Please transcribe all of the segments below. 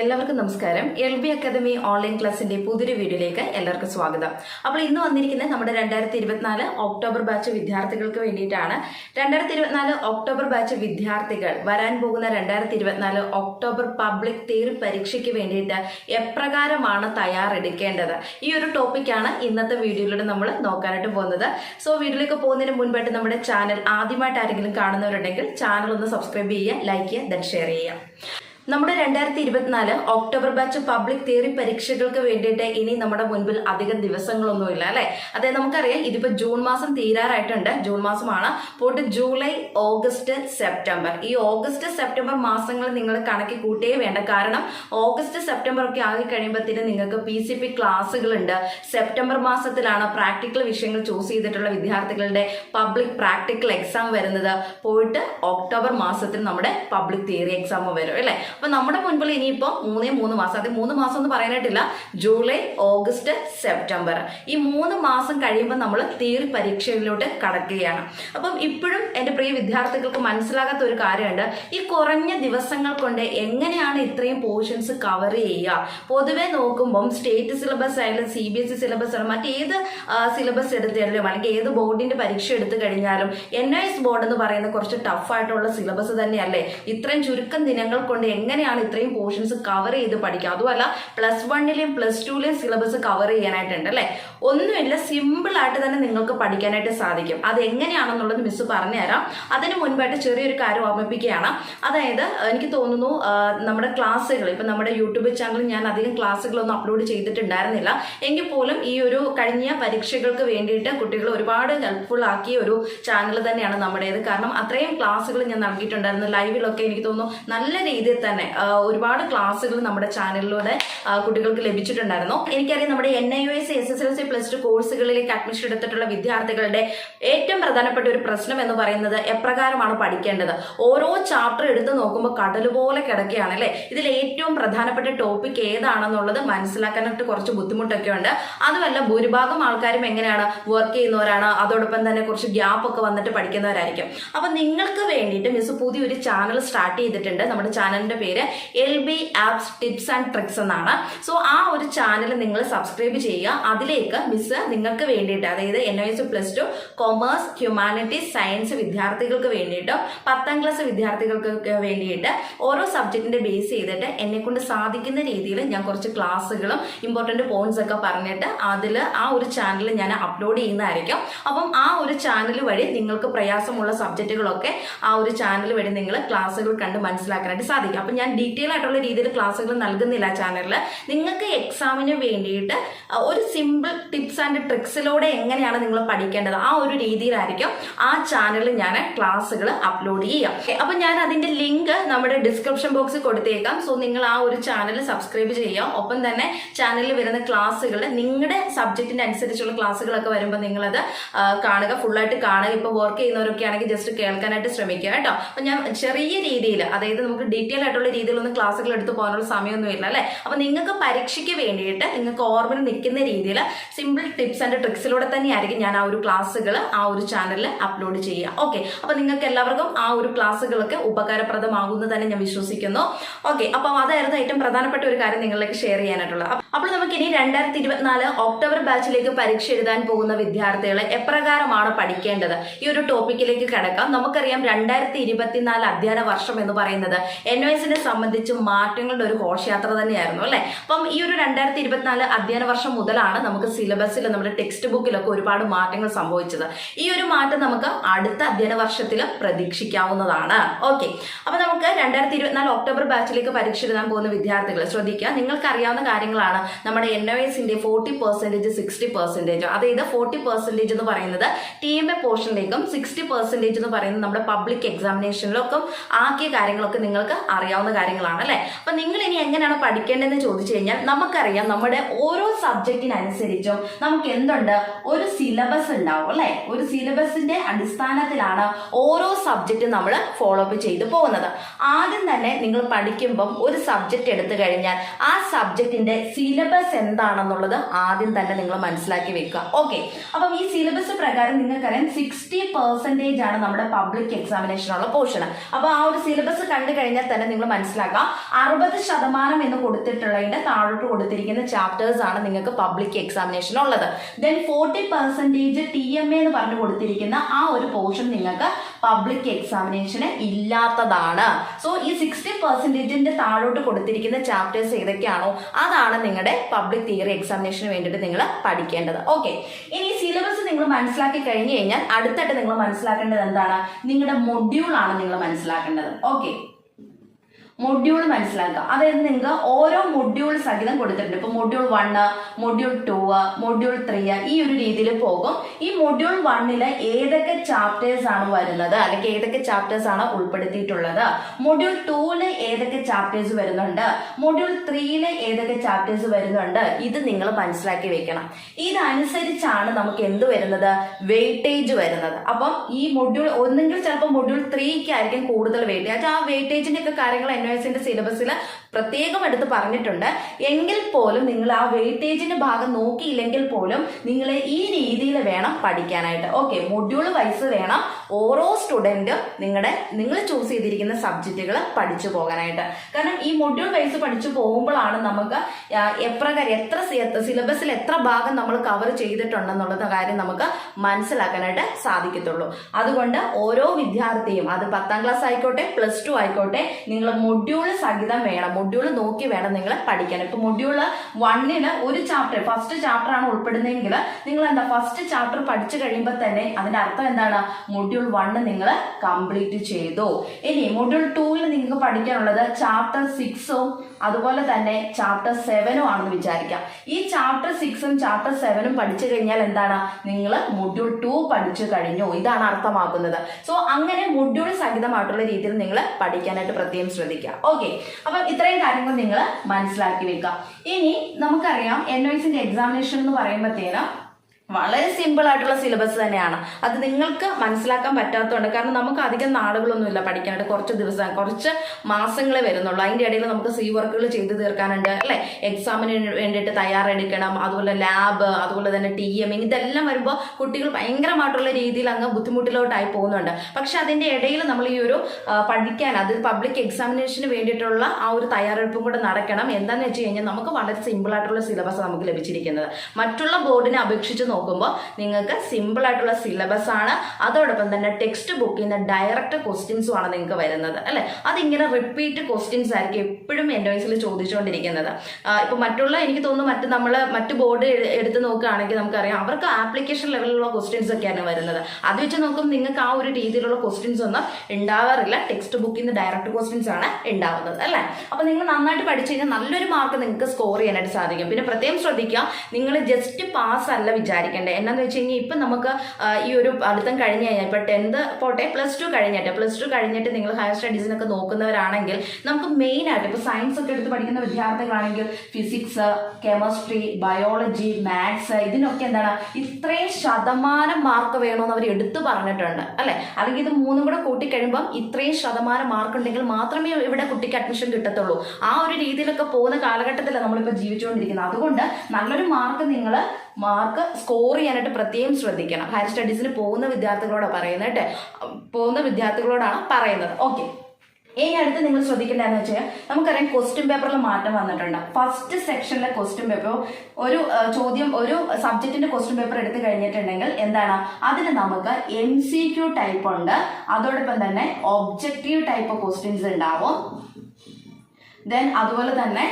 എല്ലാവർക്കും നമസ്കാരം. L B academy online ക്ലാസിന്റെ പുതിയൊരു വീഡിയോയിലേക്ക് എല്ലാവർക്കും സ്വാഗതം. അപ്പോൾ ഇന്ന് വന്നിരിക്കുന്നത് നമ്മുടെ രണ്ടായിരത്തി ഇരുപത്തിനാല് ഒക്ടോബർ ബാച്ച് വിദ്യാർത്ഥികൾക്ക് വേണ്ടിയിട്ടാണ്. രണ്ടായിരത്തി ഇരുപത്തിനാല് ഒക്ടോബർ ബാച്ച് വിദ്യാർത്ഥികൾ വരാൻ പോകുന്ന രണ്ടായിരത്തി ഇരുപത്തിനാല് ഒക്ടോബർ പബ്ലിക് തിയറി പരീക്ഷയ്ക്ക് വേണ്ടിയിട്ട് എപ്രകാരമാണ് തയ്യാറെടുക്കേണ്ടത്? ഈ ഒരു ടോപ്പിക്കാണ് ഇന്നത്തെ വീഡിയോയിലൂടെ നമ്മൾ നോക്കാനായിട്ട് പോകുന്നത്. സോ വീഡിയോയിലേക്ക് പോകുന്നതിന് മുൻപായിട്ട് നമ്മുടെ ചാനൽ ആദ്യമായിട്ട് ആരെങ്കിലും കാണുന്നവരുണ്ടെങ്കിൽ ചാനൽ ഒന്ന് സബ്സ്ക്രൈബ് ചെയ്യുക ലൈക്ക് ചെയ്യുക ദെൻ ഷെയർ ചെയ്യുക. നമ്മുടെ രണ്ടായിരത്തി ഇരുപത്തിനാല് ഒക്ടോബർ ബാച്ച് പബ്ലിക് തിയറി പരീക്ഷകൾക്ക് വേണ്ടിയിട്ട് ഇനി നമ്മുടെ മുൻപിൽ അധികം ദിവസങ്ങളൊന്നുമില്ല അല്ലെ? അതായത് നമുക്കറിയാം ഇതിപ്പോ ജൂൺ മാസം തീരാറായിട്ടുണ്ട്. ജൂൺ മാസമാണ്. പോയിട്ട് ജൂലൈ ഓഗസ്റ്റ് സെപ്റ്റംബർ. ഈ ഓഗസ്റ്റ് സെപ്റ്റംബർ മാസങ്ങൾ നിങ്ങൾ കണക്കി കൂട്ടേ വേണ്ട. കാരണം ഓഗസ്റ്റ് സെപ്റ്റംബർ ഒക്കെ ആകെ കഴിയുമ്പോഴത്തേനും നിങ്ങൾക്ക് പി സി പി ക്ലാസ്സുകളുണ്ട്. സെപ്റ്റംബർ മാസത്തിലാണ് പ്രാക്ടിക്കൽ വിഷയങ്ങൾ ചൂസ് ചെയ്തിട്ടുള്ള വിദ്യാർത്ഥികളുടെ പബ്ലിക് പ്രാക്ടിക്കൽ എക്സാം വരുന്നത്. പോയിട്ട് ഒക്ടോബർ മാസത്തിൽ നമ്മുടെ പബ്ലിക് തിയറി എക്സാം വരും അല്ലേ? അപ്പൊ നമ്മുടെ മുൻപിൽ ഇനിയിപ്പോ മൂന്നേ മൂന്ന് മാസം അത് മൂന്ന് മാസം എന്ന് പറയാനായിട്ടില്ല. July August September. ഈ മൂന്ന് മാസം കഴിയുമ്പോൾ നമ്മൾ തിയറി പരീക്ഷയിലോട്ട് കടക്കുകയാണ്. അപ്പം ഇപ്പോഴും എന്റെ പ്രിയ വിദ്യാർത്ഥികൾക്ക് മനസ്സിലാകാത്ത ഒരു കാര്യമുണ്ട്. ഈ കുറഞ്ഞ ദിവസങ്ങൾ കൊണ്ട് എങ്ങനെയാണ് ഇത്രയും പോർഷൻസ് കവർ ചെയ്യുക? പൊതുവെ നോക്കുമ്പം സ്റ്റേറ്റ് സിലബസ് ആയാലും C B S E syllabus ആയാലും മറ്റേത് സിലബസ് എടുത്താലും അല്ലെങ്കിൽ ഏത് ബോർഡിന്റെ പരീക്ഷ എടുത്തു കഴിഞ്ഞാലും എൻ ഐ എസ് ബോർഡ് എന്ന് പറയുന്ന കുറച്ച് ടഫായിട്ടുള്ള സിലബസ് തന്നെയല്ലേ? ഇത്രയും ചുരുക്കം ദിനങ്ങൾ കൊണ്ട് എങ്ങനെയാണ് ഇത്രയും പോർഷൻസ് കവർ ചെയ്ത് പഠിക്കുക? അതുമല്ല പ്ലസ് വണ്ണിലെയും പ്ലസ് ടുവിലെയും സിലബസ് കവർ ചെയ്യാനായിട്ടുണ്ട് അല്ലേ? ഒന്നുമില്ല സിമ്പിൾ ആയിട്ട് തന്നെ നിങ്ങൾക്ക് പഠിക്കാനായിട്ട് സാധിക്കും. അത് എങ്ങനെയാണെന്നുള്ളത് മിസ് പറഞ്ഞുതരാം അതിന് മുൻപായിട്ട് ചെറിയൊരു കാര്യം ഓർമ്മിപ്പിക്കുകയാണ്. അതായത് എനിക്ക് തോന്നുന്നു നമ്മുടെ ക്ലാസ്സുകൾ ഇപ്പം നമ്മുടെ യൂട്യൂബ് ചാനലിൽ ഞാൻ അധികം ക്ലാസ്സുകളൊന്നും അപ്ലോഡ് ചെയ്തിട്ടുണ്ടായിരുന്നില്ല. എങ്കിൽ പോലും ഈ ഒരു കഴിഞ്ഞ പരീക്ഷകൾക്ക് വേണ്ടിയിട്ട് കുട്ടികൾ ഒരുപാട് ഹെൽപ്ഫുൾ ആക്കിയ ഒരു ചാനൽ തന്നെയാണ് നമ്മുടേത്. കാരണം അത്രയും ക്ലാസ്സുകൾ ഞാൻ നൽകിയിട്ടുണ്ടായിരുന്നു. ലൈവിലൊക്കെ എനിക്ക് തോന്നുന്നു നല്ല രീതിയിൽ തന്നെ. ഒരുപാട് ക്ലാസ്സുകൾ നമ്മുടെ ചാനലിലൂടെ കുട്ടികൾക്ക് ലഭിച്ചിട്ടുണ്ടായിരുന്നു. എനിക്കറിയാം നമ്മുടെ N I S S S L C plus two കോഴ്സുകളിലേക്ക് അഡ്മിഷൻ എടുത്തിട്ടുള്ള വിദ്യാർത്ഥികളുടെ ഏറ്റവും പ്രധാനപ്പെട്ട ഒരു പ്രശ്നം എന്ന് പറയുന്നത് എപ്രകാരമാണ് പഠിക്കേണ്ടത്? ഓരോ ചാപ്റ്റർ എടുത്ത് നോക്കുമ്പോൾ കടൽ പോലെ കിടക്കുകയാണ് അല്ലേ? ഇതിൽ ഏറ്റവും പ്രധാനപ്പെട്ട ടോപ്പിക് ഏതാണെന്നുള്ളത് മനസ്സിലാക്കാനായിട്ട് കുറച്ച് ബുദ്ധിമുട്ടൊക്കെ ഉണ്ട്. അതുമല്ല ഭൂരിഭാഗം ആൾക്കാരും എങ്ങനെയാണ് വർക്ക് ചെയ്യുന്നവരാണ്? അതോടൊപ്പം തന്നെ കുറച്ച് ഗ്യാപ്പ് ഒക്കെ വന്നിട്ട് പഠിക്കുന്നവരായിരിക്കും. അപ്പൊ നിങ്ങൾക്ക് വേണ്ടിയിട്ട് മിസ് പുതിയൊരു ചാനൽ സ്റ്റാർട്ട് ചെയ്തിട്ടുണ്ട്. നമ്മുടെ ചാനലിന്റെ പേര് L B apps tips and tricks എന്നാണ്. സോ ആ ഒരു ചാനൽ നിങ്ങൾ സബ്സ്ക്രൈബ് ചെയ്യുക. അതിലേക്ക് മിസ് നിങ്ങൾക്ക് വേണ്ടിയിട്ട് അതായത് N S plus two commerce humanities science വിദ്യാർത്ഥികൾക്ക് വേണ്ടിയിട്ടും പത്താം ക്ലാസ് വിദ്യാർത്ഥികൾക്ക് വേണ്ടിയിട്ട് ഓരോ സബ്ജക്റ്റിന്റെ ബേസ് ചെയ്തിട്ട് എന്നെ കൊണ്ട് സാധിക്കുന്ന രീതിയിൽ ഞാൻ കുറച്ച് ക്ലാസ്സുകളും ഇമ്പോർട്ടന്റ് പോയിന്റ്സ് ഒക്കെ പറഞ്ഞിട്ട് അതിൽ ആ ഒരു ചാനൽ ഞാൻ അപ്ലോഡ് ചെയ്യുന്നതായിരിക്കും. അപ്പം ആ ഒരു ചാനൽ വഴി നിങ്ങൾക്ക് പ്രയാസമുള്ള സബ്ജക്റ്റുകളൊക്കെ ആ ഒരു ചാനൽ വഴി നിങ്ങൾ ക്ലാസ്സുകൾ കണ്ട് മനസ്സിലാക്കാനായിട്ട് സാധിക്കും. അപ്പം ഞാൻ ഡീറ്റെയിൽ ആയിട്ടുള്ള രീതിയിൽ ക്ലാസ്സുകൾ നൽകുന്നില്ല ചാനലിൽ നിങ്ങൾക്ക് എക്സാമിന് വേണ്ടിയിട്ട് ഒരു സിമ്പിൾ ടിപ്സ് ആൻഡ് ട്രിക്സിലൂടെ എങ്ങനെയാണ് നിങ്ങൾ പഠിക്കേണ്ടത്? ആ ഒരു രീതിയിലായിരിക്കും ആ ചാനലിൽ ഞാൻ ക്ലാസ്സുകൾ അപ്ലോഡ് ചെയ്യാം അപ്പം ഞാൻ അതിന്റെ ലിങ്ക് നമ്മുടെ ഡിസ്ക്രിപ്ഷൻ ബോക്സിൽ കൊടുത്തേക്കാം. സോ നിങ്ങൾ ആ ഒരു ചാനൽ സബ്സ്ക്രൈബ് ചെയ്യാം ഒപ്പം തന്നെ ചാനലിൽ വരുന്ന ക്ലാസ്സുകൾ നിങ്ങളുടെ സബ്ജക്റ്റിന് അനുസരിച്ചുള്ള ക്ലാസ്സുകളൊക്കെ വരുമ്പോൾ നിങ്ങളത് കാണുക. ഫുള്ളായിട്ട് കാണുക. ഇപ്പൊ വർക്ക് ചെയ്യുന്നവരൊക്കെ ആണെങ്കിൽ ജസ്റ്റ് കേൾക്കാനായിട്ട് ശ്രമിക്കുക കേട്ടോ. അപ്പൊ ഞാൻ ചെറിയ രീതിയിൽ അതായത് നമുക്ക് ഡീറ്റെയിൽ ആയിട്ടുള്ള രീതിയിലൊന്നും ക്ലാസ്സുകൾ എടുത്തു പോകാനുള്ള സമയമൊന്നും സമയമൊന്നുമില്ല അല്ലേ? അപ്പോൾ നിങ്ങൾക്ക് പരീക്ഷയ്ക്ക് വേണ്ടിയിട്ട് നിങ്ങൾക്ക് ഓർമ്മ നിൽക്കുന്ന രീതിയിൽ സിമ്പിൾ ടിപ്സ് ആൻഡ് ട്രിക്സിലൂടെ തന്നെയായിരിക്കും ഞാൻ ആ ഒരു ക്ലാസ്സുകൾ ആ ഒരു ചാനലിൽ അപ്ലോഡ് ചെയ്യുക. ഓക്കെ അപ്പോൾ നിങ്ങൾക്ക് എല്ലാവർക്കും ആ ഒരു ക്ലാസ്സുകളൊക്കെ ഉപകാരപ്രദമാകുമെന്ന് തന്നെ ഞാൻ വിശ്വസിക്കുന്നു. ഓക്കെ അപ്പൊ അതായിരുന്നു ഏറ്റവും പ്രധാനപ്പെട്ട ഒരു കാര്യം നിങ്ങളിലേക്ക് ഷെയർ ചെയ്യാനായിട്ടുള്ളത്. അപ്പ- അപ്പോൾ നമുക്ക് ഇനി രണ്ടായിരത്തി ഇരുപത്തിനാല് ഒക്ടോബർ ബാച്ചിലേക്ക് പരീക്ഷ എഴുതാൻ പോകുന്ന വിദ്യാർത്ഥികളെ എപ്രകാരമാണ് പഠിക്കേണ്ടത്? ഈ ഒരു ടോപ്പിക്കിലേക്ക് കിടക്കാം. നമുക്കറിയാം രണ്ടായിരത്തി ഇരുപത്തിനാല് അധ്യയന വർഷം എന്ന് പറയുന്നത് എൻ ഒ എസിനെ സംബന്ധിച്ച് മാറ്റങ്ങളുടെ ഒരു ഘോഷയാത്ര തന്നെയായിരുന്നു അല്ലേ? അപ്പം ഈ ഒരു രണ്ടായിരത്തി ഇരുപത്തിനാല് അധ്യയന വർഷം മുതലാണ് നമുക്ക് സിലബസിൽ നമ്മുടെ ടെക്സ്റ്റ് ബുക്കിലൊക്കെ ഒരുപാട് മാറ്റങ്ങൾ സംഭവിച്ചത്. ഈ ഒരു മാറ്റം നമുക്ക് അടുത്ത അധ്യയന വർഷത്തിൽ പ്രതീക്ഷിക്കാവുന്നതാണ്. ഓക്കെ. അപ്പം നമുക്ക് രണ്ടായിരത്തി ഇരുപത്തിനാല് ഒക്ടോബർ ബാച്ചിലേക്ക് പരീക്ഷ എഴുതാൻ പോകുന്ന വിദ്യാർത്ഥികൾ ശ്രദ്ധിക്കുക. നിങ്ങൾക്ക് അറിയാവുന്ന കാര്യങ്ങളാണ് നമ്മുടെ എൻ ഒ എസിന്റെ ഫോർട്ടി പെർസെന്റേജ് സിക്സ്റ്റി പെർസെന്റേജ് അതായത് ഫോർട്ടി പെർസെന്റേജ് എന്ന് പറയുന്നത് ടി എം എ പോർഷനിലേക്കും സിക്സ്റ്റി പെർസെന്റേജ് എന്ന് പറയുന്നത് നമ്മുടെ പബ്ലിക് എക്സാമിനേഷനിലൊക്കെ ആക്കിയ കാര്യങ്ങളൊക്കെ നിങ്ങൾക്ക് അറിയാവുന്ന കാര്യങ്ങളാണ് അല്ലെ? അപ്പൊ നിങ്ങൾ ഇനി എങ്ങനെയാണ് പഠിക്കേണ്ടതെന്ന് ചോദിച്ചു കഴിഞ്ഞാൽ നമുക്കറിയാം നമ്മുടെ ഓരോ സബ്ജക്റ്റിനനുസരിച്ചും നമുക്ക് എന്തുണ്ട്? ഒരു സിലബസ് ഉണ്ടാവും അല്ലെ? ഒരു സിലബസിന്റെ അടിസ്ഥാനത്തിലാണ് ഓരോ സബ്ജക്റ്റും നമ്മൾ ഫോളോ അപ്പ് ചെയ്തു പോകുന്നത്. ആദ്യം തന്നെ നിങ്ങൾ പഠിക്കുമ്പം ഒരു സബ്ജക്റ്റ് എടുത്തു കഴിഞ്ഞാൽ ആ സബ്ജക്റ്റിന്റെ സിലബസ് എന്താണെന്നുള്ളത് ആദ്യം തന്നെ നിങ്ങൾ മനസ്സിലാക്കി വെക്കുക. ഓക്കെ അപ്പം ഈ സിലബസ് പ്രകാരം നിങ്ങൾക്കറിയാം സിക്സ്റ്റി പെർസെന്റേജ് ആണ് നമ്മുടെ പബ്ലിക് എക്സാമിനേഷനുള്ള പോർഷൻ അപ്പൊ ആ ഒരു സിലബസ് കണ്ടു കഴിഞ്ഞാൽ തന്നെ നിങ്ങൾ മനസ്സിലാക്കാം. അറുപത് ശതമാനം എന്ന് കൊടുത്തിട്ടുള്ളതിന്റെ താഴോട്ട് കൊടുത്തിരിക്കുന്ന ചാപ്റ്റേഴ്സ് ആണ് നിങ്ങൾക്ക് പബ്ലിക് എക്സാമിനേഷൻ ഉള്ളത്. Then forty percentage T M എന്ന് പറഞ്ഞു കൊടുത്തിരിക്കുന്ന ആ ഒരു പോർഷൻ നിങ്ങൾക്ക് പബ്ലിക് എക്സാമിനേഷന് ഇല്ലാത്തതാണ്. സോ ഈ സിക്സ്റ്റി പെർസെന്റേജിന്റെ താഴോട്ട് കൊടുത്തിരിക്കുന്ന ചാപ്റ്റേഴ്സ് ഏതൊക്കെയാണോ അതാണ് നിങ്ങളുടെ പബ്ലിക് തിയറി എക്സാമിനേഷന് വേണ്ടിയിട്ട് നിങ്ങൾ പഠിക്കേണ്ടത്. ഓക്കെ ഇനി സിലബസ് നിങ്ങൾ മനസ്സിലാക്കി കഴിഞ്ഞു കഴിഞ്ഞാൽ അടുത്തായിട്ട് നിങ്ങൾ മനസ്സിലാക്കേണ്ടത് എന്താണ്? നിങ്ങളുടെ മൊഡ്യൂൾ ആണ് നിങ്ങൾ മനസ്സിലാക്കേണ്ടത്. ഓക്കെ മൊഡ്യൂൾ മനസ്സിലാക്കുക. അതായത് നിങ്ങൾക്ക് ഓരോ മൊഡ്യൂൾ സഹിതം കൊടുത്തിട്ടുണ്ട്. ഇപ്പൊ module one module two module three ഈ ഒരു രീതിയിൽ പോകും. ഈ മൊഡ്യൂൾ വണ്ണിൽ ഏതൊക്കെ ചാപ്റ്റേഴ്സ് ആണ് വരുന്നത്? അല്ലെങ്കിൽ ഏതൊക്കെ ചാപ്റ്റേഴ്സ് ആണ് ഉൾപ്പെടുത്തിയിട്ടുള്ളത്? മൊഡ്യൂൾ ടൂൽ ഏതൊക്കെ ചാപ്റ്റേഴ്സ് വരുന്നുണ്ട്? മൊഡ്യൂൾ ത്രീയിൽ ഏതൊക്കെ ചാപ്റ്റേഴ്സ് വരുന്നുണ്ട്? ഇത് നിങ്ങൾ മനസ്സിലാക്കി വെക്കണം. ഇതനുസരിച്ചാണ് നമുക്ക് എന്ത് വരുന്നത്? വെയിറ്റേജ് വരുന്നത്. അപ്പം ഈ മൊഡ്യൂൾ ഒന്നെങ്കിൽ ചിലപ്പോൾ മൊഡ്യൂൾ ത്രീക്ക് ആയിരിക്കും കൂടുതൽ വെയിറ്റേജ് ആ വെയിറ്റേജിന്റെ ഒക്കെ കാര്യങ്ങൾ എൻ എസിന്റെ സിലബസിൽ പ്രത്യേകം എടുത്ത് പറഞ്ഞിട്ടുണ്ട്. എങ്കിൽ പോലും നിങ്ങൾ ആ വെയിറ്റേജിന്റെ ഭാഗം നോക്കിയില്ലെങ്കിൽ പോലും നിങ്ങൾ ഈ രീതിയിൽ വേണം പഠിക്കാനായിട്ട്. ഓക്കെ മൊഡ്യൂൾ വൈസ് വേണം ഓരോ സ്റ്റുഡന്റും നിങ്ങളുടെ നിങ്ങൾ ചൂസ് ചെയ്തിരിക്കുന്ന സബ്ജക്റ്റുകൾ പഠിച്ചു പോകാനായിട്ട്. കാരണം ഈ മൊഡ്യൂൾ വൈസ് പഠിച്ചു പോകുമ്പോഴാണ് നമുക്ക് എപ്രകാരം എത്ര സിലബസിൽ എത്ര ഭാഗം നമ്മൾ കവർ ചെയ്തിട്ടുണ്ടെന്നുള്ളത് കാര്യം നമുക്ക് മനസ്സിലാക്കാനായിട്ട് സാധിക്കത്തുള്ളൂ. അതുകൊണ്ട് ഓരോ വിദ്യാർത്ഥിയും അത് പത്താം ക്ലാസ് ആയിക്കോട്ടെ പ്ലസ് ടു ആയിക്കോട്ടെ നിങ്ങൾ മൊഡ്യൂൾ സഹിതം വേണം. മൊഡ്യൂൾ നോക്കി വേണം നിങ്ങൾ പഠിക്കാൻ. ഇപ്പൊ മൊഡ്യൂൾ വണ്ണിന് ഒരു ചാപ്റ്റർ ഫസ്റ്റ് ചാപ്റ്റർ ആണ് ഉൾപ്പെടുന്നതെങ്കിൽ നിങ്ങൾ എന്താ ഫസ്റ്റ് ചാപ്റ്റർ പഠിച്ചു കഴിയുമ്പോൾ തന്നെ അതിന്റെ അർത്ഥം എന്താണ്? മൊഡ്യൂൾ വണ്ണ് നിങ്ങൾ കംപ്ലീറ്റ് ചെയ്തു. ഇനി മൊഡ്യൂൾ ടൂവിൽ നിങ്ങൾക്ക് പഠിക്കാനുള്ളത് ചാപ്റ്റർ സിക്സും അതുപോലെ തന്നെ ചാപ്റ്റർ സെവനും ആണെന്ന് വിചാരിക്കാം. ഈ ചാപ്റ്റർ സിക്സും ചാപ്റ്റർ സെവനും പഠിച്ചു കഴിഞ്ഞാൽ എന്താണ്? നിങ്ങൾ മൊഡ്യൂൾ ടു പഠിച്ചു കഴിഞ്ഞു. ഇതാണ് അർത്ഥമാക്കുന്നത്. സോ അങ്ങനെ മൊഡ്യൂൾ സഹിതമായിട്ടുള്ള രീതിയിൽ നിങ്ങൾ പഠിക്കാനായിട്ട് പ്രത്യേകം ശ്രദ്ധിക്കുക. ഓക്കെ അപ്പം ഇത്രയും കാര്യങ്ങൾ നിങ്ങൾ മനസ്സിലാക്കി വെക്കുക. ഇനി നമുക്കറിയാം എൻ ഒ എക്സാമിനേഷൻ എന്ന് പറയുമ്പോഴത്തേനും വളരെ സിമ്പിൾ ആയിട്ടുള്ള സിലബസ് തന്നെയാണ്. അത് നിങ്ങൾക്ക് മനസ്സിലാക്കാൻ പറ്റാത്തതുകൊണ്ട് കാരണം നമുക്ക് അധികം നാളുകളൊന്നുമില്ല പഠിക്കാനായിട്ട്. കുറച്ച് ദിവസം കുറച്ച് മാസങ്ങളെ വരുന്നുള്ളൂ. അതിന്റെ ഇടയിൽ നമുക്ക് സി വർക്കുകൾ ചെയ്തു തീർക്കാനുണ്ട് അല്ലേ? എക്സാമിന് വേണ്ടിയിട്ട് തയ്യാറെടുക്കണം അതുപോലെ ലാബ് അതുപോലെ തന്നെ ടി എം ഇതെല്ലാം വരുമ്പോൾ കുട്ടികൾ ഭയങ്കരമായിട്ടുള്ള രീതിയിൽ അങ്ങ് ബുദ്ധിമുട്ടിലോട്ടായി പോകുന്നുണ്ട്. പക്ഷെ അതിന്റെ ഇടയിൽ നമ്മൾ ഈ ഒരു പഠിക്കാൻ അത് പബ്ലിക് എക്സാമിനേഷന് വേണ്ടിയിട്ടുള്ള ആ ഒരു തയ്യാറെടുപ്പും കൂടെ നടക്കണം. എന്താണെന്ന് വെച്ച് കഴിഞ്ഞാൽ നമുക്ക് വളരെ സിമ്പിൾ ആയിട്ടുള്ള സിലബസ് നമുക്ക് ലഭിച്ചിരിക്കുന്നത്. മറ്റുള്ള ബോർഡിനെ അപേക്ഷിച്ച് നോക്കുമ്പോൾ നിങ്ങൾക്ക് സിമ്പിൾ ആയിട്ടുള്ള സിലബസ് ആണ്. അതോടൊപ്പം തന്നെ ടെക്സ്റ്റ് ബുക്കിൽ നിന്ന് ഡയറക്റ്റ് ക്വസ്റ്റ്യൻസും ആണ് നിങ്ങൾക്ക് വരുന്നത് അല്ലെ? അതിങ്ങനെ റിപ്പീറ്റ് ക്വസ്റ്റ്യൻസ് ആയിരിക്കും എപ്പോഴും എന്റെ വയസ്സിൽ ചോദിച്ചുകൊണ്ടിരിക്കുന്നത്. ഇപ്പൊ മറ്റുള്ള എനിക്ക് തോന്നുന്നു മറ്റ് നമ്മൾ മറ്റ് ബോർഡ് എടുത്ത് നോക്കുകയാണെങ്കിൽ നമുക്കറിയാം അവർക്ക് ആപ്ലിക്കേഷൻ ലെവലിലുള്ള ക്വസ്റ്റ്യൻസ് ഒക്കെയാണ് വരുന്നത്. അത് വെച്ച് നോക്കുമ്പോൾ നിങ്ങൾക്ക് ആ ഒരു രീതിയിലുള്ള ക്വസ്റ്റ്യൻസ് ഒന്നും ഉണ്ടാവാറില്ല. ടെക്സ്റ്റ് ബുക്കിൽ നിന്ന് ഡയറക്റ്റ് ക്വസ്റ്റ്യൻസ് ആണ് ഉണ്ടാവുന്നത് അല്ലേ? അപ്പൊ നിങ്ങൾ നന്നായിട്ട് പഠിച്ചു കഴിഞ്ഞാൽ നല്ലൊരു മാർക്ക് നിങ്ങൾക്ക് സ്കോർ ചെയ്യാനായിട്ട് സാധിക്കും. പിന്നെ പ്രത്യേകം ശ്രദ്ധിക്കുക നിങ്ങൾ ജസ്റ്റ് പാസ് അല്ല വിചാരിക്കേണ്ടത് എന്നാന്ന് വെച്ച് കഴിഞ്ഞാൽ ഇപ്പം നമുക്ക് ഈ ഒരു പഠിത്തം കഴിഞ്ഞ് കഴിഞ്ഞാൽ ഇപ്പം ടെൻത്ത് പോട്ടെ പ്ലസ് ടു കഴിഞ്ഞിട്ട് പ്ലസ് ടു കഴിഞ്ഞിട്ട് നിങ്ങൾ ഹയർ സ്റ്റഡീസിനൊക്കെ നോക്കുന്നവരാണെങ്കിൽ നമുക്ക് മെയിൻ ആയിട്ട് ഇപ്പോൾ സയൻസ് ഒക്കെ എടുത്ത് പഠിക്കുന്ന വിദ്യാർത്ഥികളാണെങ്കിൽ ഫിസിക്സ് കെമിസ്ട്രി ബയോളജി മാത്സ് ഇതിനൊക്കെ എന്താണ് ഇത്രയും ശതമാനം മാർക്ക് വേണമെന്ന് അവർ എടുത്തു പറഞ്ഞിട്ടുണ്ട് അല്ലെ? അല്ലെങ്കിൽ ഇത് മൂന്നും കൂടെ കൂട്ടിക്കഴിയുമ്പം ഇത്രയും ശതമാനം മാർക്ക് ഉണ്ടെങ്കിൽ മാത്രമേ ഇവിടെ കുട്ടിക്ക് അഡ്മിഷൻ കിട്ടത്തുള്ളൂ. ആ ഒരു രീതിയിലൊക്കെ പോകുന്ന കാലഘട്ടത്തിലാണ് നമ്മളിപ്പോൾ ജീവിച്ചുകൊണ്ടിരിക്കുന്നത്. അതുകൊണ്ട് നല്ലൊരു മാർക്ക് നിങ്ങൾ മാർക്ക് സ്കോർ ചെയ്യാനായിട്ട് പ്രത്യേകം ശ്രദ്ധിക്കണം. ഹയർ സ്റ്റഡീസിന് പോകുന്ന വിദ്യാർത്ഥികളോടാണ് പറയുന്നത് കേട്ടോ പോകുന്ന വിദ്യാർത്ഥികളോടാണ് പറയുന്നത്. ഓക്കെ ഇനി അടുത്ത് നിങ്ങൾ ശ്രദ്ധിക്കേണ്ടതെന്ന് വെച്ചാൽ നമുക്കറിയാം ക്വസ്റ്റ്യൻ പേപ്പറിൽ മാറ്റം വന്നിട്ടുണ്ട്. ഫസ്റ്റ് സെക്ഷനിലെ ക്വസ്റ്റ്യൻ പേപ്പർ ഒരു ചോദ്യം ഒരു സബ്ജക്റ്റിന്റെ ക്വസ്റ്റ്യൻ പേപ്പർ എടുത്തു കഴിഞ്ഞിട്ടുണ്ടെങ്കിൽ എന്താണ്? അതിന് നമുക്ക് എം സി ക്യു ടൈപ്പ് ഉണ്ട്. അതോടൊപ്പം തന്നെ ഒബ്ജക്റ്റീവ് ടൈപ്പ് ക്വസ്റ്റ്യൻസ് ഉണ്ടാവും. ദെൻ അതുപോലെ തന്നെ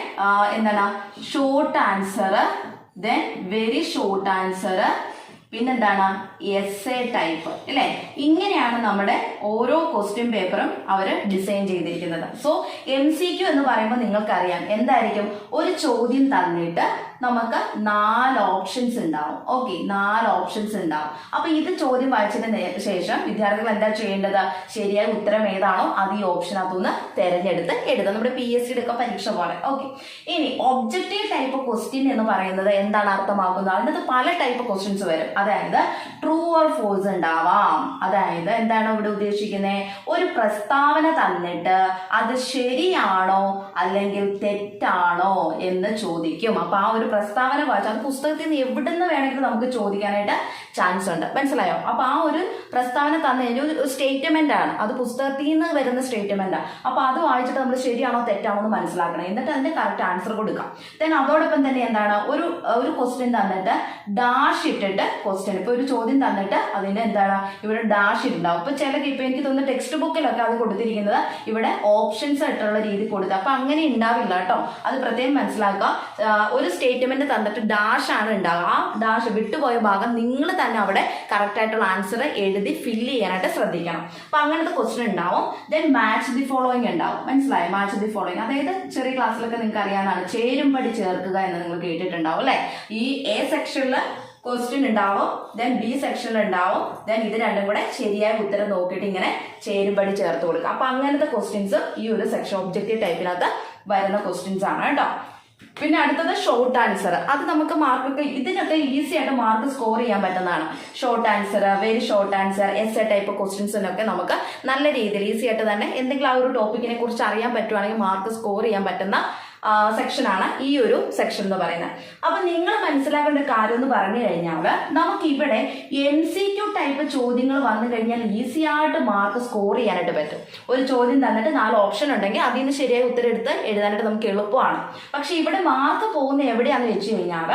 എന്താണ്? Short answer then very short answer പിന്നെന്താണ്? എസ് എ ടൈപ്പ് അല്ലേ? ഇങ്ങനെയാണ് നമ്മുടെ ഓരോ ക്വസ്റ്റ്യൻ പേപ്പറും അവർ ഡിസൈൻ ചെയ്തിരിക്കുന്നത്. സോ എം സി ക്യു എന്ന് പറയുമ്പോൾ നിങ്ങൾക്കറിയാം എന്തായിരിക്കും? ഒരു ചോദ്യം തന്നിട്ട് നമുക്ക് നാല് ഓപ്ഷൻസ് ഉണ്ടാവും. ഓക്കെ നാല് ഓപ്ഷൻസ് ഉണ്ടാവും. അപ്പൊ ഇത് ചോദ്യം വായിച്ചതിന് ശേഷം വിദ്യാർത്ഥികൾ എന്താ ചെയ്യേണ്ടത്? ശരിയായ ഉത്തരം ഏതാണോ അത് ഈ ഓപ്ഷനകത്തുനിന്ന് തെരഞ്ഞെടുത്ത് എടുക്കുക നമ്മുടെ പി എസ് സി ഒക്കെ പരീക്ഷ പോലെ. ഓക്കെ ഇനി ഒബ്ജക്റ്റീവ് ടൈപ്പ് ക്വസ്റ്റ്യൻ എന്ന് പറയുന്നത് എന്താണ് അർത്ഥമാക്കുന്നത്? അതിനകത്ത് പല ടൈപ്പ് ക്വസ്റ്റ്യൻസ് വരും. അതായത് ട്രൂ ഓർ ഫോൾസ് ഉണ്ടാവാം. അതായത് എന്താണ് ഇവിടെ ഉദ്ദേശിക്കുന്നത് ഒരു പ്രസ്താവന തന്നിട്ട് അത് ശരിയാണോ അല്ലെങ്കിൽ തെറ്റാണോ എന്ന് ചോദിക്കും. അപ്പൊ ആ ഒരു പ്രസ്താവന വായിച്ചു അത് പുസ്തകത്തിൽ നിന്ന് എവിടെ നിന്ന് വേണമെങ്കിലും നമുക്ക് ചോദിക്കാനായിട്ട് ചാൻസ് ഉണ്ട്. മനസ്സിലായോ? അപ്പൊ ആ ഒരു പ്രസ്താവന തന്നതിന് ഒരു സ്റ്റേറ്റ്മെന്റ് ആണ്. അത് പുസ്തകത്തിൽ നിന്ന് വരുന്ന സ്റ്റേറ്റ്മെന്റ് ആണ് അപ്പൊ അത് വായിച്ചിട്ട് നമ്മൾ ശരിയാണോ തെറ്റാണോ എന്ന് മനസ്സിലാക്കണം. എന്നിട്ട് അതിന്റെ കറക്റ്റ് ആൻസർ കൊടുക്കാം. ദെൻ അതോടൊപ്പം തന്നെ എന്താണ്? ഒരു ഒരു ക്വസ്റ്റ്യൻ തന്നിട്ട് ഡാഷ് ഇട്ടിട്ട് ക്വസ്റ്റ്യൻ ഇപ്പൊ ഒരു ചോദ്യം തന്നിട്ട് അതിന് എന്താണ്? ഇവിടെ ഡാഷ് ഇട്ടുണ്ടാവും ഇപ്പൊ ചില ഇപ്പൊ എനിക്ക് തോന്നുന്നു ടെക്സ്റ്റ് ബുക്കിലൊക്കെ അത് കൊടുത്തിരിക്കുന്നത് ഇവിടെ ഓപ്ഷൻസ് ആയിട്ടുള്ള രീതി കൊടുത്ത് അപ്പൊ അങ്ങനെ ഉണ്ടാവില്ല കേട്ടോ. അത് പ്രത്യേകം മനസ്സിലാക്കുക. ഒരു സ്റ്റേറ്റ്മെന്റ് തന്നിട്ട് ഡാഷ് ആണ് ഉണ്ടാവുക ആ ഡാഷ് വിട്ടുപോയ ഭാഗം നിങ്ങൾ തന്നെ അവിടെ കറക്റ്റ് ആയിട്ടുള്ള ആൻസർ എഴുതി ഫില്ല് ചെയ്യാനായിട്ട് ശ്രദ്ധിക്കണം. അപ്പൊ അങ്ങനത്തെ ക്വസ്റ്റ്യൻ ഉണ്ടാവും ദെൻ മാച്ച് ദി ഫോളോയിങ് ഉണ്ടാവും മനസ്സിലായി? മാച്ച് ദി ഫോളോയിങ് അതായത് ചെറിയ ക്ലാസ്സിലൊക്കെ നിങ്ങൾക്ക് അറിയാവുന്നതാണ് ചേരുംപടി ചേർക്കുക എന്ന് നിങ്ങൾ കേട്ടിട്ടുണ്ടാവും അല്ലെ? ഈ എ സെക്ഷനിൽ ക്വസ്റ്റ്യൻ ഉണ്ടാവും ദെൻ ബി സെക്ഷനിൽ ഉണ്ടാവും ദെൻ ഇത് രണ്ടും കൂടെ ശരിയായ ഉത്തരം നോക്കിയിട്ട് ഇങ്ങനെ ചേരുംപടി ചേർത്ത് കൊടുക്കുക. അപ്പൊ അങ്ങനത്തെ ക്വസ്റ്റ്യൻസ് ഈ ഒരു സെക്ഷൻ ഒബ്ജക്റ്റീവ് ടൈപ്പിനകത്ത് വരുന്ന ക്വസ്റ്റ്യൻസ് ആണ് കേട്ടോ. പിന്നെ അടുത്തത് ഷോർട്ട് ആൻസർ അത് നമുക്ക് മാർക്കൊക്കെ ഇതിനൊക്കെ ഈസി ആയിട്ട് മാർക്ക് സ്കോർ ചെയ്യാൻ പറ്റുന്നതാണ്. Short answer very short answer S A type ക്വസ്റ്റ്യൻസിനൊക്കെ നമുക്ക് നല്ല രീതിയിൽ ഈസി ആയിട്ട് തന്നെ എന്തെങ്കിലും ആ ഒരു ടോപ്പിക്കിനെ കുറിച്ച് അറിയാൻ പറ്റുവാണെങ്കിൽ മാർക്ക് സ്കോർ ചെയ്യാൻ പറ്റുന്ന സെക്ഷനാണ് ഈ ഒരു സെക്ഷൻ എന്ന് പറയുന്നത്. അപ്പൊ നിങ്ങൾ മനസ്സിലാക്കേണ്ട കാര്യം എന്ന് പറഞ്ഞു കഴിഞ്ഞാൽ നമുക്കിവിടെ എൻ സി ക്യു ടൈപ്പ് ചോദ്യങ്ങൾ വന്നു കഴിഞ്ഞാൽ ഈസി ആയിട്ട് മാർക്ക് സ്കോർ ചെയ്യാനായിട്ട് പറ്റും. ഒരു ചോദ്യം തന്നിട്ട് നാല് ഓപ്ഷൻ ഉണ്ടെങ്കിൽ അതിൽ നിന്ന് ശരിയായ ഉത്തരം എടുത്ത് എഴുതാനായിട്ട് നമുക്ക് എളുപ്പമാണ്. പക്ഷെ ഇവിടെ മാർക്ക് പോകുന്ന എവിടെയാണെന്ന് വെച്ച് കഴിഞ്ഞാൽ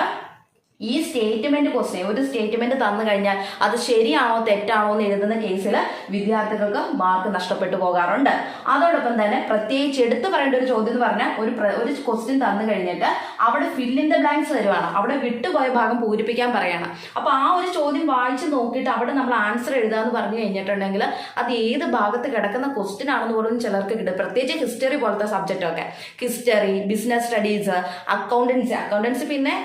ഈ സ്റ്റേറ്റ്മെന്റ് ക്വസ്റ്റ്യൻ ഒരു സ്റ്റേറ്റ്മെന്റ് തന്നു കഴിഞ്ഞാൽ അത് ശരിയാണോ തെറ്റാണോ എന്ന് എഴുതുന്ന കേസിൽ വിദ്യാർത്ഥികൾക്ക് മാർക്ക് നഷ്ടപ്പെട്ടു പോകാറുണ്ട്. അതോടൊപ്പം തന്നെ പ്രത്യേകിച്ച് എടുത്തു പറയേണ്ട ഒരു ചോദ്യം എന്ന് പറഞ്ഞാൽ ഒരു ഒരു ക്വസ്റ്റ്യൻ തന്നു കഴിഞ്ഞിട്ട് അവിടെ ദ ബ്ലാങ്ക്സ് തരുവാണ് അവിടെ വിട്ടുപോയ ഭാഗം പൂരിപ്പിക്കാൻ പറയണം. അപ്പൊ ആ ഒരു ചോദ്യം വായിച്ചു നോക്കിയിട്ട് അവിടെ നമ്മൾ ആൻസർ എഴുതാന്ന് പറഞ്ഞു കഴിഞ്ഞിട്ടുണ്ടെങ്കിൽ അത് ഏത് ഭാഗത്ത് കിടക്കുന്ന ക്വസ്റ്റ്യൻ ആണെന്ന് പോലും ചിലർക്ക് കിട്ടും. പ്രത്യേകിച്ച് ഹിസ്റ്ററി പോലത്തെ സബ്ജക്റ്റ് ഒക്കെ. History business studies accountancy accountancy പിന്നെ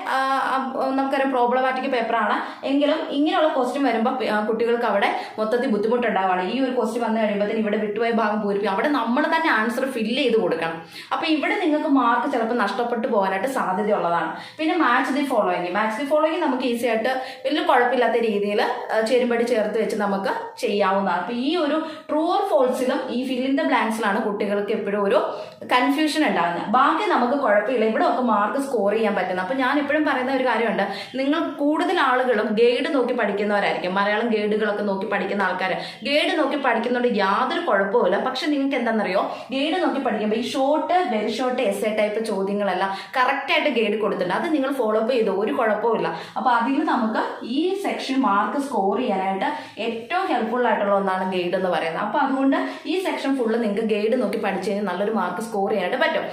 ആ, പ്രോബ്ലമാറ്റിക് പേപ്പറാണ് എങ്കിലും ഇങ്ങനെയുള്ള ക്വസ്റ്റ്യൻ വരുമ്പോൾ കുട്ടികൾക്ക് അവിടെ മൊത്തത്തിൽ ബുദ്ധിമുട്ടുണ്ടാവുകയാണ് ഈ ഒരു ക്വസ്റ്റ്യൻ വന്നു കഴിയുമ്പോഴത്തേന് ഇവിടെ വിട്ടുപോയ ഭാഗം പൂരിപ്പിക്കും. അവിടെ നമ്മൾ തന്നെ ആൻസർ ഫില്ല് ചെയ്ത് കൊടുക്കണം. അപ്പോൾ ഇവിടെ നിങ്ങൾക്ക് മാർക്ക് ചിലപ്പോൾ നഷ്ടപ്പെട്ടു പോകാനായിട്ട് സാധ്യതയുള്ളതാണ്. പിന്നെ match the following match the following നമുക്ക് ഈസി ആയിട്ട് വലിയ കുഴപ്പമില്ലാത്ത രീതിയിൽ ചേരുമ്പടി ചേർത്ത് വെച്ച് നമുക്ക് ചെയ്യാവുന്നതാണ്. അപ്പോൾ ഈ ഒരു ട്രൂ ഓർ ഫോൾസിലും ഈ ദ ബ്ലാങ്ക്സിലാണ് കുട്ടികൾക്ക് എപ്പോഴും ഒരു കൺഫ്യൂഷൻ ഉണ്ടാകുന്നത് ബാക്കി നമുക്ക് കുഴപ്പമില്ല. ഇവിടെ ഒക്കെ മാർക്ക് സ്കോർ ചെയ്യാൻ പറ്റുന്നത്. അപ്പോൾ ഞാൻ എപ്പോഴും പറയുന്ന ഒരു കാര്യമുണ്ട്. നിങ്ങൾ കൂടുതൽ ആളുകളും ഗൈഡ് നോക്കി പഠിക്കുന്നവരായിരിക്കും. മലയാളം ഗൈഡുകളൊക്കെ നോക്കി പഠിക്കുന്ന ആൾക്കാർ ഗൈഡ് നോക്കി പഠിക്കുന്നതുകൊണ്ട് യാതൊരു കുഴപ്പമില്ല പക്ഷെ നിങ്ങൾക്ക് എന്താണെന്നറിയോ? ഗൈഡ് നോക്കി പഠിക്കുമ്പോൾ ഈ short very short S type ചോദ്യങ്ങളെല്ലാം കറക്റ്റായിട്ട് ഗൈഡ് കൊടുത്തിട്ടുണ്ട്. അത് നിങ്ങൾ ഫോളോ അപ്പ് ചെയ്തു ഒരു കുഴപ്പമില്ല അപ്പോൾ അതിൽ നമുക്ക് ഈ സെക്ഷൻ മാർക്ക് സ്കോർ ചെയ്യാനായിട്ട് ഏറ്റവും ഹെൽപ്ഫുൾ ആയിട്ടുള്ള ഒന്നാണ് ഗൈഡ് എന്ന് പറയുന്നത്. അപ്പോൾ അതുകൊണ്ട് ഈ സെക്ഷൻ ഫുള്ള് നിങ്ങൾക്ക് ഗൈഡ് നോക്കി പഠിച്ചു കഴിഞ്ഞാൽ നല്ലൊരു മാർക്ക് സ്കോർ ചെയ്യാനായിട്ട് പറ്റും.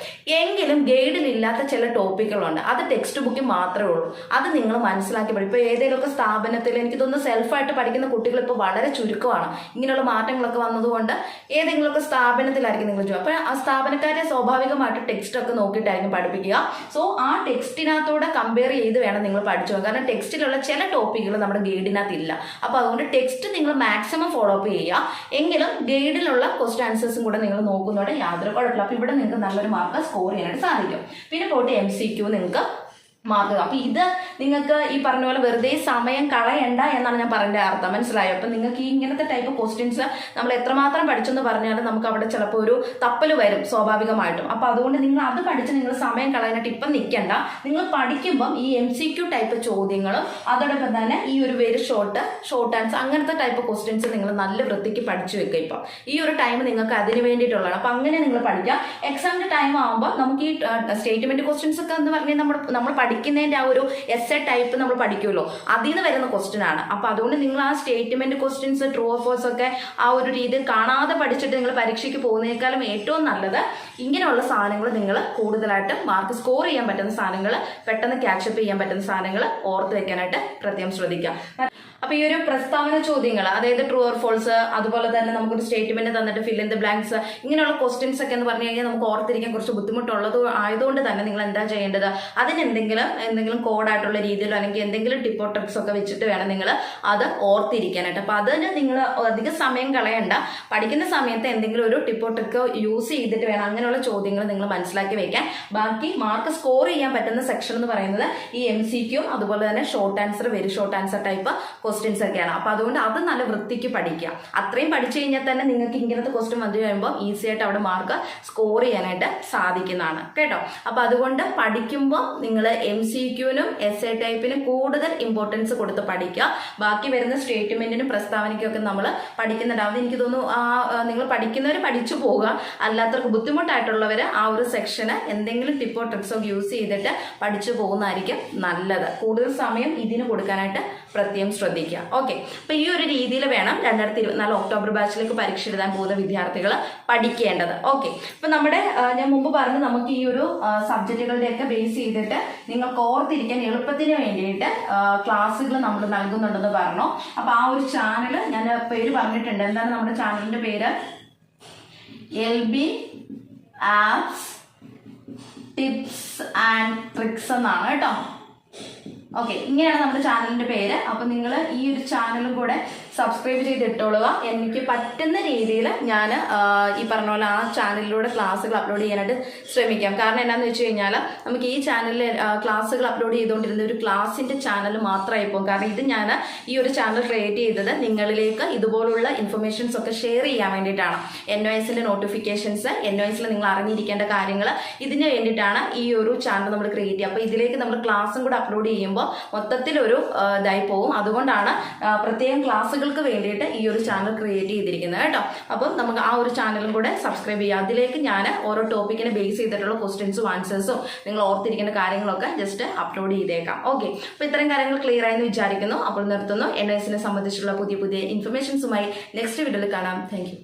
എങ്കിലും ഗൈഡിൽ ഇല്ലാത്ത ചില ടോപ്പിക്കുകളുണ്ട് അത് ടെക്സ്റ്റ് ബുക്കിൽ മാത്രമേ ഉള്ളൂ. അത് നിങ്ങൾ മനസ്സിലാക്കി പഠിക്കും ഇപ്പോൾ ഏതെങ്കിലുമൊക്കെ സ്ഥാപനത്തിൽ എനിക്ക് തോന്നുന്നു സെൽഫായിട്ട് പഠിക്കുന്ന കുട്ടികൾ ഇപ്പോൾ വളരെ ചുരുക്കമാണ്. ഇങ്ങനെയുള്ള മാറ്റങ്ങളൊക്കെ വന്നതുകൊണ്ട് ഏതെങ്കിലുമൊക്കെ സ്ഥാപനത്തിലായിരിക്കും നിങ്ങൾ ജോലി അപ്പോൾ ആ സ്ഥാപനക്കാരെ സ്വാഭാവികമായിട്ട് ടെക്സ്റ്റ് ഒക്കെ നോക്കിയിട്ടായിരിക്കും പഠിപ്പിക്കുക. സോ ആ ടെക്സ്റ്റിനകത്തോടെ കമ്പയർ ചെയ്ത് വേണം നിങ്ങൾ പഠിച്ചു കാരണം ടെക്സ്റ്റിലുള്ള ചില ടോപ്പിക്കുകൾ നമ്മുടെ ഗൈഡിനകത്ത് ഇല്ല അപ്പോൾ അതുകൊണ്ട് ടെക്സ്റ്റ് നിങ്ങൾ മാക്സിമം ഫോളോ അപ്പ് ചെയ്യുക. എങ്കിലും ഗൈഡിലുള്ള ക്വസ്റ്റ്യൻ ആൻസേഴ്സും കൂടെ നിങ്ങൾ നോക്കുന്നതോടെ യാതൊരു കുഴപ്പമില്ല. അപ്പോൾ ഇവിടെ നിങ്ങൾക്ക് നല്ലൊരു മാർക്ക് സ്കോർ ചെയ്യാനായിട്ട് സാധിക്കും. പിന്നെ പോയിട്ട് എം സി ക്യൂ നിങ്ങൾക്ക് മാർക്ക് അപ്പൊ ഇത് നിങ്ങൾക്ക് ഈ പറഞ്ഞ പോലെ വെറുതെ സമയം കളയണ്ട എന്നാണ് ഞാൻ പറഞ്ഞ അർത്ഥം. മനസ്സിലായോ? അപ്പൊ നിങ്ങൾക്ക് ഈ ഇങ്ങനത്തെ ടൈപ്പ് ക്വസ്റ്റ്യൻസ് നമ്മൾ എത്രമാത്രം പഠിച്ചെന്ന് പറഞ്ഞാൽ നമുക്ക് അവിടെ ചിലപ്പോൾ ഒരു തപ്പൽ വരും സ്വാഭാവികമായിട്ടും. അപ്പൊ അതുകൊണ്ട് നിങ്ങൾ അത് പഠിച്ച് നിങ്ങൾ സമയം കളയാനായിട്ട് ഇപ്പം നിൽക്കണ്ട. നിങ്ങൾ പഠിക്കുമ്പം ഈ എം സി ക്യു ടൈപ്പ് ചോദ്യങ്ങളും അതോടൊപ്പം തന്നെ ഈ ഒരു വെരി ഷോർട്ട് ഷോർട്ട് ആൻസർ അങ്ങനത്തെ ടൈപ്പ് ക്വസ്റ്റ്യൻസ് നിങ്ങൾ നല്ല വൃത്തിക്ക് പഠിച്ചു വെക്കുക ഇപ്പം. ഈ ഒരു ടൈം നിങ്ങൾക്ക് അതിന് വേണ്ടിയിട്ടുള്ളതാണ്. അപ്പൊ അങ്ങനെ നിങ്ങൾ പഠിക്കുക. എക്സാമിന്റെ ടൈം ആകുമ്പോൾ നമുക്ക് ഈ സ്റ്റേറ്റ്മെന്റ് ക്വസ്റ്റ്യൻസ് ഒക്കെ എന്ന് പറഞ്ഞാൽ നമ്മൾ നമ്മൾ പഠിക്കുന്നതിന്റെ ആ ഒരു എസ് എ ടൈപ്പ് നമ്മൾ പഠിക്കുമല്ലോ. അതിൽ നിന്ന് വരുന്ന ക്വസ്റ്റ്യൻ ആണ്. അപ്പൊ അതുകൊണ്ട് നിങ്ങൾ ആ സ്റ്റേറ്റ്മെന്റ് ക്വസ്റ്റ്യൻസ് ട്രൂ ഓഫേഴ്സ് ഒക്കെ ആ ഒരു രീതിയിൽ കാണാതെ പഠിച്ചിട്ട് നിങ്ങൾ പരീക്ഷയ്ക്ക് പോകുന്നതിനേക്കാളും ഏറ്റവും നല്ലത് ഇങ്ങനെയുള്ള സാധനങ്ങൾ നിങ്ങൾ കൂടുതലായിട്ട് മാർക്ക് സ്കോർ ചെയ്യാൻ പറ്റുന്ന സാധനങ്ങൾ പെട്ടെന്ന് ക്യാച്ചപ്പ് ചെയ്യാൻ പറ്റുന്ന സാധനങ്ങൾ ഓർത്ത് വെക്കാനായിട്ട് പ്രത്യേകം ശ്രദ്ധിക്കുക. അപ്പൊ ഈ ഒരു പ്രസ്താവന ചോദ്യങ്ങൾ അതായത് ട്രൂ ഓർ ഫോൾസ് അതുപോലെ തന്നെ നമുക്കൊരു സ്റ്റേറ്റ്മെന്റ് തന്നിട്ട് ഫിൽ ഇൻ ദ ബ്ലാങ്ക്സ് ഇങ്ങനെയുള്ള ക്വസ്റ്റ്യൻസ് ഒക്കെ എന്ന് പറഞ്ഞു കഴിഞ്ഞാൽ നമുക്ക് ഓർത്തിരിക്കാൻ കുറച്ച് ബുദ്ധിമുട്ടുള്ളത് ആയതുകൊണ്ട് തന്നെ നിങ്ങൾ എന്താ ചെയ്യേണ്ടത്? അതിന് എന്തെങ്കിലും കോഡായിട്ടുള്ള രീതിയിലോ അല്ലെങ്കിൽ എന്തെങ്കിലും ടിപ്പോ ട്രിക്സ് ഒക്കെ വെച്ചിട്ട് വേണം നിങ്ങൾ അത് ഓർത്തിരിക്കാനായിട്ട്. അപ്പോൾ അതിന് നിങ്ങൾ അധികം സമയം കളയണ്ട. പഠിക്കുന്ന സമയത്ത് എന്തെങ്കിലും ഒരു ടിപ്പോ ട്രിക്കോ യൂസ് ചെയ്തിട്ട് വേണം അങ്ങനെയുള്ള ചോദ്യങ്ങൾ നിങ്ങൾ മനസ്സിലാക്കി വെക്കാൻ. ബാക്കി മാർക്ക് സ്കോർ ചെയ്യാൻ പറ്റുന്ന സെക്ഷൻ എന്ന് പറയുന്നത് ഈ എം സി ക്യൂ അതുപോലെ തന്നെ short answer very short answer type questions ഒക്കെയാണ്. അപ്പോൾ അതുകൊണ്ട് അത് നല്ല വൃത്തിക്ക് പഠിക്കുക. അത്രയും പഠിച്ചു കഴിഞ്ഞാൽ തന്നെ നിങ്ങൾക്ക് ഇങ്ങനത്തെ ക്വസ്റ്റ്യൻ വന്നു കഴിയുമ്പോൾ ഈസി ആയിട്ട് അവിടെ മാർക്ക് സ്കോർ ചെയ്യാനായിട്ട് സാധിക്കുന്നതാണ്. കേട്ടോ? അപ്പോൾ അതുകൊണ്ട് പഠിക്കുമ്പോൾ നിങ്ങൾ എം സി ക്യൂവിനും എസ് എ ടൈപ്പിനും കൂടുതൽ ഇമ്പോർട്ടൻസ് കൊടുത്ത് പഠിക്കുക. ബാക്കി വരുന്ന സ്റ്റേറ്റ്മെന്റിനും പ്രസ്താവനയ്ക്കും ഒക്കെ നമ്മൾ പഠിക്കുന്നുണ്ടാവും എനിക്ക് തോന്നുന്നു ആ നിങ്ങൾ പഠിക്കുന്നവർ പഠിച്ചു പോകുക അല്ലാത്തവർക്ക് ബുദ്ധിമുട്ടായിട്ടുള്ളവർ ആ ഒരു സെക്ഷന് എന്തെങ്കിലും ടിപ്പോ ട്രിക്സോ യൂസ് ചെയ്തിട്ട് പഠിച്ചു പോകുന്നതായിരിക്കും നല്ലത്. കൂടുതൽ സമയം ഇതിന് കൊടുക്കാനായിട്ട് പ്രത്യേകം ശ്രദ്ധിക്കുക. ഓക്കെ അപ്പോൾ ഈ ഒരു രീതിയിൽ വേണം രണ്ടായിരത്തി ഇരുപത്തിനാല് ഒക്ടോബർ ബാച്ചിലേക്ക് പരീക്ഷ എഴുതാൻ പോകുന്ന വിദ്യാർത്ഥികൾ പഠിക്കേണ്ടത്. ഓക്കെ അപ്പോൾ നമ്മുടെ ഞാൻ മുമ്പ് പറഞ്ഞു നമുക്ക് ഈ ഒരു സബ്ജക്റ്റുകളുടെയൊക്കെ ബേസ് ചെയ്തിട്ട് നിങ്ങൾക്ക് ഓർത്തിരിക്കാൻ എളുപ്പത്തിന് വേണ്ടിയിട്ട് ക്ലാസ്സുകൾ നമ്മൾ നൽകുന്നുണ്ടെന്ന് പറഞ്ഞു. അപ്പോൾ ആ ഒരു ചാനൽ ഞാൻ പേര് പറഞ്ഞിട്ടുണ്ട്. എന്താണ് നമ്മുടെ ചാനലിന്റെ പേര്? L B apps tips and tricks എന്നാണ് കേട്ടോ. ഓക്കെ ഇങ്ങനെയാണ് നമ്മുടെ ചാനലിന്റെ പേര്. അപ്പൊ നിങ്ങൾ ഈ ഒരു ചാനലും കൂടെ സബ്സ്ക്രൈബ് ചെയ്തിട്ടോളുക എനിക്ക് പറ്റുന്ന രീതിയിൽ ഞാൻ ഈ പറഞ്ഞ പോലെ ആ ചാനലിലൂടെ ക്ലാസ്സുകൾ അപ്ലോഡ് ചെയ്യാനായിട്ട് ശ്രമിക്കാം. കാരണം എന്നാന്ന് വെച്ച് കഴിഞ്ഞാൽ നമുക്ക് ഈ ചാനലിൽ ക്ലാസ്സുകൾ അപ്ലോഡ് ചെയ്തുകൊണ്ടിരുന്ന ഒരു ക്ലാസിന്റെ ചാനൽ മാത്രമായി പോകും. കാരണം ഇത് ഞാൻ ഈ ഒരു ചാനൽ ക്രിയേറ്റ് ചെയ്തത് നിങ്ങളിലേക്ക് ഇതുപോലുള്ള ഇൻഫർമേഷൻസ് ഒക്കെ ഷെയർ ചെയ്യാൻ വേണ്ടിയിട്ടാണ്. എൻ ഒ എസിന്റെ നോട്ടിഫിക്കേഷൻസ് എൻ ഒ എസിൽ നിങ്ങൾ അറിഞ്ഞിരിക്കേണ്ട കാര്യങ്ങൾ ഇതിന് വേണ്ടിയിട്ടാണ് ഈ ഒരു ചാനൽ നമ്മൾ ക്രിയേറ്റ് ചെയ്യുക. അപ്പോൾ ഇതിലേക്ക് നമ്മൾ ക്ലാസ്സും കൂടെ അപ്ലോഡ് ചെയ്യുമ്പോൾ മൊത്തത്തിലൊരു ഇതായി പോകും. അതുകൊണ്ടാണ് പ്രത്യേകം പ്രത്യേകം ക്ലാസ്സുകൾക്ക് വേണ്ടിയിട്ട് ഈ ഒരു ചാനൽ ക്രിയേറ്റ് ചെയ്തിരിക്കുന്നത് കേട്ടോ. അപ്പം നമുക്ക് ആ ഒരു ചാനലും കൂടെ സബ്സ്ക്രൈബ് ചെയ്യുക അതിലേക്ക് ഞാൻ ഓരോ ടോപ്പിക്കിനെ ബേസ് ചെയ്തിട്ടുള്ള ക്വസ്റ്റ്യൻസും ആൻസേഴ്സും നിങ്ങൾ ഓർത്തിരിക്കുന്ന കാര്യങ്ങളൊക്കെ ജസ്റ്റ് അപ്ലോഡ് ചെയ്തേക്കാം. ഓക്കെ അപ്പോൾ ഇത്തരം കാര്യങ്ങൾ ക്ലിയർ ആയെന്ന് വിചാരിക്കുന്നു. അപ്പോൾ നിർത്തുന്നു. എൻ എസിനെ സംബന്ധിച്ചുള്ള പുതിയ പുതിയ ഇൻഫർമേഷൻസുമായി നെക്സ്റ്റ് വീഡിയോയിൽ കാണാം. താങ്ക്